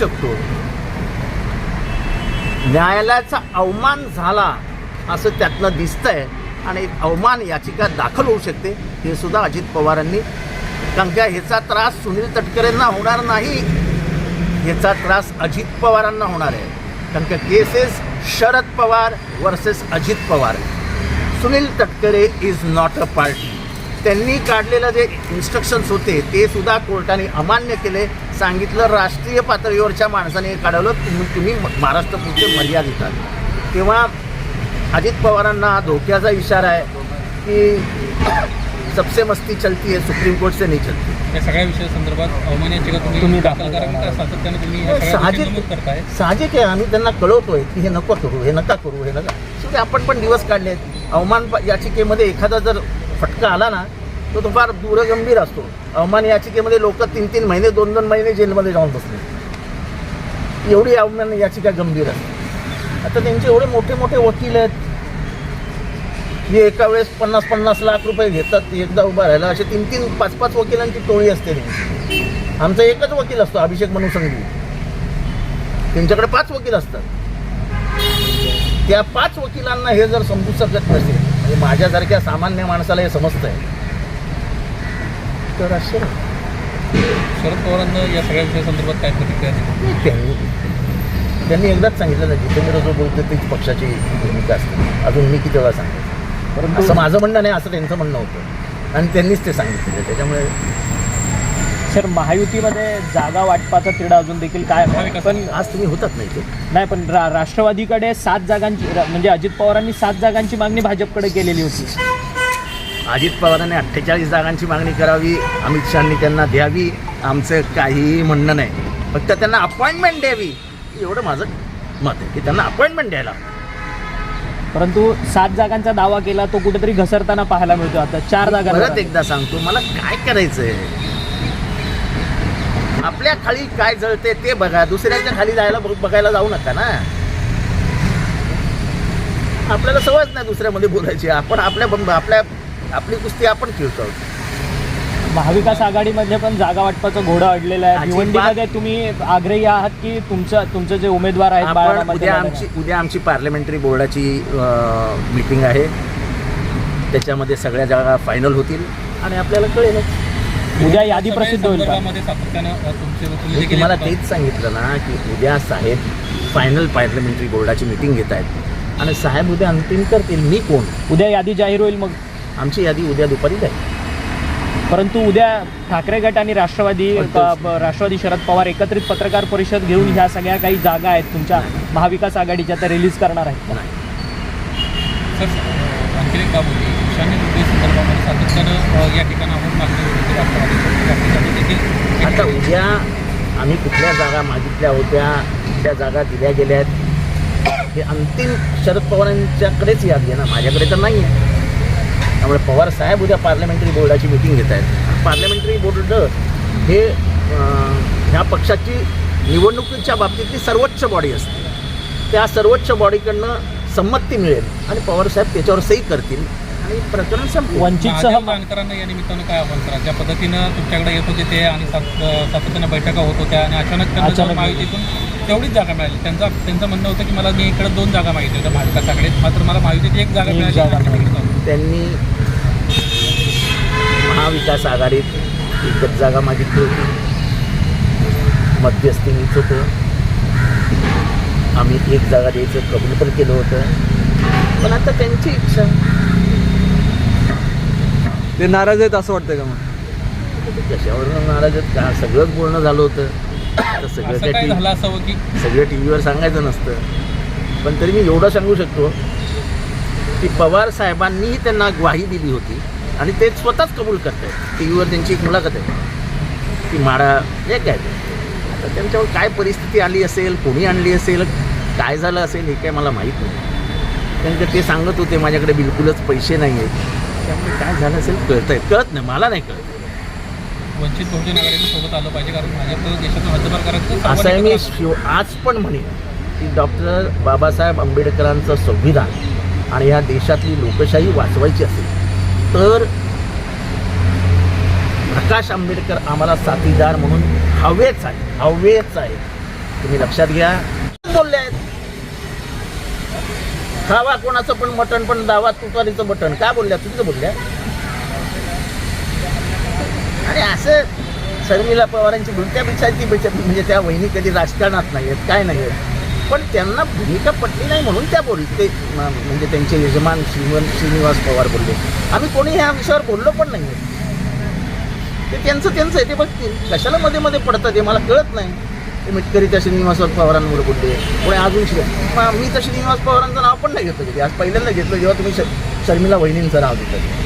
शकतो. न्यायालयाचा अवमान झाला असं त्यातनं दिसतंय आणि एक अवमान याचिका दाखल होऊ शकते. हे सुद्धा अजित पवारांनी कारण का ह्याचा त्रास सुनील तटकरेंना होणार नाही. ह्याचा त्रास अजित पवारांना होणार आहे. कारण का cases Sharad Pawar versus Ajit Pawar. Sunil Tatkare is not a party त्यांनी काढलेलं जे इन्स्ट्रक्शन्स होते ते सुद्धा कोर्टाने अमान्य केले. सांगितलं राष्ट्रीय पातळीवरच्या माणसाने हे काढवलं. तुम्ही तुम्ही महाराष्ट्रापुरते मर्यादित आहात. तेव्हा अजित पवारांना धोक्याचा इशारा आहे की सबसे मस्ती चलती है सुप्रीम कोर्ट से नाही चलती. या सगळ्या विषया संदर्भात साहजिक साहजिक आहे आम्ही त्यांना कळवतोय की हे नको करू हे नका करू हे नका. शेवटी आपण पण दिवस काढले आहेत अवमान याचिकेमध्ये एखादा जर फटका आला ना तो तो फार दूरगंभीर असतो. अवमान याचिकेमध्ये लोक तीन तीन महिने दोन दोन महिने जेलमध्ये जाऊन बसले. एवढी अवमान याचिका गंभीर असते. आता त्यांचे एवढे मोठे मोठे वकील आहेत. जे एका वेळेस पन्नास पन्नास लाख रुपये घेतात एकदा उभा राहिला. असे तीन तीन पाच पाच वकिलांची टोळी असते त्यांची. आमचा एकच वकील असतो अभिषेक मनुसंगी त्यांच्याकडे पाच वकील असतात. त्या पाच वकिलांना हे जर समजू शकत नसेल म्हणजे माझ्यासारख्या सामान्य माणसाला हे समजतं आहे आश्चर्य शरद. पवारांना या सगळ्या विषया संदर्भात काय प्रतिक्रिया दिली त्यांनी त्यांनी एकदाच सांगितलं ना जितेंद्र जो बोलतो तीच पक्षाची भूमिका असते. अजून मी किती वेळा सांगतो. परंतु असं माझं म्हणणं नाही असं त्यांचं म्हणणं होतं. आणि त्यांनीच ते सांगितलेलं त्याच्यामुळे सर महायुतीमध्ये जागा वाटपाचा तिढा अजून देखील काय आहे? पण आज तुम्ही होतात नाही ते. नाही पण रा राष्ट्रवादीकडे सात जागांची रा- म्हणजे अजित पवारांनी सात जागांची मागणी भाजपकडे केलेली होती. अजित पवारांनी अठ्ठेचाळीस जागांची मागणी करावी अमित शहानी त्यांना द्यावी आमचं काहीही म्हणणं नाही. फक्त त्यांना अपॉइंटमेंट द्यावी. एवढं माझं मत आहे की त्यांना अपॉइंटमेंट द्यायला परंतु सात जागांचा दावा केला तो कुठेतरी घसरताना पाहायला मिळतो. आता चार जागा परत एकदा सांगतो मला काय करायचंय? आपल्या खाली काय जळते ते बघा. दुसऱ्यांच्या खाली जायला बघ- बघायला जाऊ नका ना. आपल्याला सवयच नाही दुसऱ्यामध्ये बोलायची. आपण आपल्या आपल्या आपली कुस्ती आपण खेळतो. आहोत. महाविकास आघाडीमध्ये पण जागा वाटपाचं घोडं अडलेलं आहे. भिवंडीमध्ये तुम्ही आग्रही आहात की तुमचं तुमचे जे उमेदवार आहेत उद्या आमची उद्या आमची पार्लमेंटरी बोर्डाची मीटिंग आहे. त्याच्यामध्ये सगळ्या जागा फायनल होतील. आणि आपल्याला कळेल. उद्या यादी प्रसिद्ध होईल तुम्हाला. तेच सांगितलं ना की उद्या साहेब फायनल पार्लमेंटरी बोर्डाची मीटिंग घेत आहेत. आणि साहेब उद्या अंतिम करतील. मी कोण? उद्या यादी जाहीर होईल मग. आमची यादी उद्या दुपारी जाईल. परंतु उद्या ठाकरे गट आणि राष्ट्रवादी क- राष्ट्रवादी शरद पवार एकत्रित पत्रकार परिषद घेऊन ह्या सगळ्या काही जागा आहेत तुमच्या महाविकास आघाडीच्या त्या रिलीज करणार आहेत. नाही. सर अ, आणखी एक बाब होती. ईशान्य दुबई संदर्भामध्ये सातत्यानं अ, या ठिकाणाहून मागणी होत होती राष्ट्रवादी राष्ट्रवादी देखील आता उद्या आम्ही कुठल्या जागा मागितल्या होत्या त्या जागा दिल्या गेल्या आहेत हे अंतिम शरद पवारांच्याकडेच याद आहे ना माझ्याकडे तर नाही आहे त्यामुळे पवार साहेब उद्या पार्लमेंटरी बोर्डाची मिटिंग घेत आहेत. पार्लमेंटरी बोर्ड हे ह्या पक्षाची निवडणुकीच्या बाबतीतली सर्वोच्च बॉडी असते. त्या सर्वोच्च बॉडीकडनं संमती मिळेल आणि पवार साहेब त्याच्यावर सही करतील. आणि प्रकरण संपलं. वंचितसह महादेव जानकरांना या निमित्तानं काय आव्हान करा ज्या पद्धतीनं तुमच्याकडे येत होते ते आणि सातत्यानं बैठका होत होत्या आणि अचानक. महायुतीतून तेवढीच जागा मिळाली. त्यांचा त्यांचं म्हणणं होतं की मला मी इकडे दोन जागा मागितल्या होत्या आघाडीत. मात्र मला महायुतीत एक जागा मिळाली त्यांनी महाविकास आघाडीत एकच जागा मागितली होती. मध्यस्थी मीच होतो. आम्ही एक जागा द्यायचं कबूल पण केलं होतं. पण आता त्यांची इच्छा. ते नाराज आहेत असं वाटतंय का मग? कशावरून नाराज आहेत? का? सगळंच बोलणं झालं होतं. तर सगळं त्या काय टी झालं असावं की सगळं टी व्हीवर सांगायचं नसतं. पण तरी मी एवढं सांगू शकतो की पवार साहेबांनीही त्यांना ग्वाही दिली होती. आणि ते स्वतःच कबूल करत आहेत टी व्हीवर त्यांची एक मुलाखत आहे. ती माडा हे काय. आता त्यांच्यावर काय परिस्थिती आली असेल कोणी आणली असेल काय झालं असेल हे काय मला माहीत नाही. कारण ते सांगत होते माझ्याकडे बिलकुलच पैसे नाही आहेत त्यामुळे काय झालं असेल कळत आहे कळत नाही मला नाही कळत. वंचित बहुजन आघाडीने सोबत आलं पाहिजे कारण भाजप देशातून हद्दपार करायचं असं आहे मी शिव आज पण म्हणेन की डॉक्टर बाबासाहेब आंबेडकरांचं संविधान आणि ह्या देशातली लोकशाही वाचवायची असेल. तर प्रकाश आंबेडकर आम्हाला साथीदार म्हणून हवेच आहे हवेच आहे. तुम्ही लक्षात घ्या. बोलले आहेत. खावा कोणाचं पण मटण पण दावा तुतारीचं मटण. का बोलल्या? तुझं बोलल्या. आणि असं शर्मिला पवारांची भूमिका बिचारती बिचार म्हणजे त्या वहिनी कधी राजकारणात नाही आहेत काय नाही आहेत पण त्यांना भूमिका पटली नाही म्हणून त्या बोलते ते म्हणजे त्यांचे यजमान श्रीवन श्रीनिवास पवार बोलले. आम्ही कोणी ह्या विषयावर बोललो पण नाही ते त्यांचं त्यांचं आहे. ते बघतील कशाला मध्ये मध्ये पडतात ते मला कळत नाही. ते मिटकरी त्या श्रीनिवास पवारांवर बोलले. कोणी अजून श्री मग मी तर श्रीनिवास पवारांचं नाव पण नाही घेतलं कधी. आज पहिल्यांदा घेतलं जेव्हा तुम्ही श- शर्मिला वहिनींचं नाव घेतलं.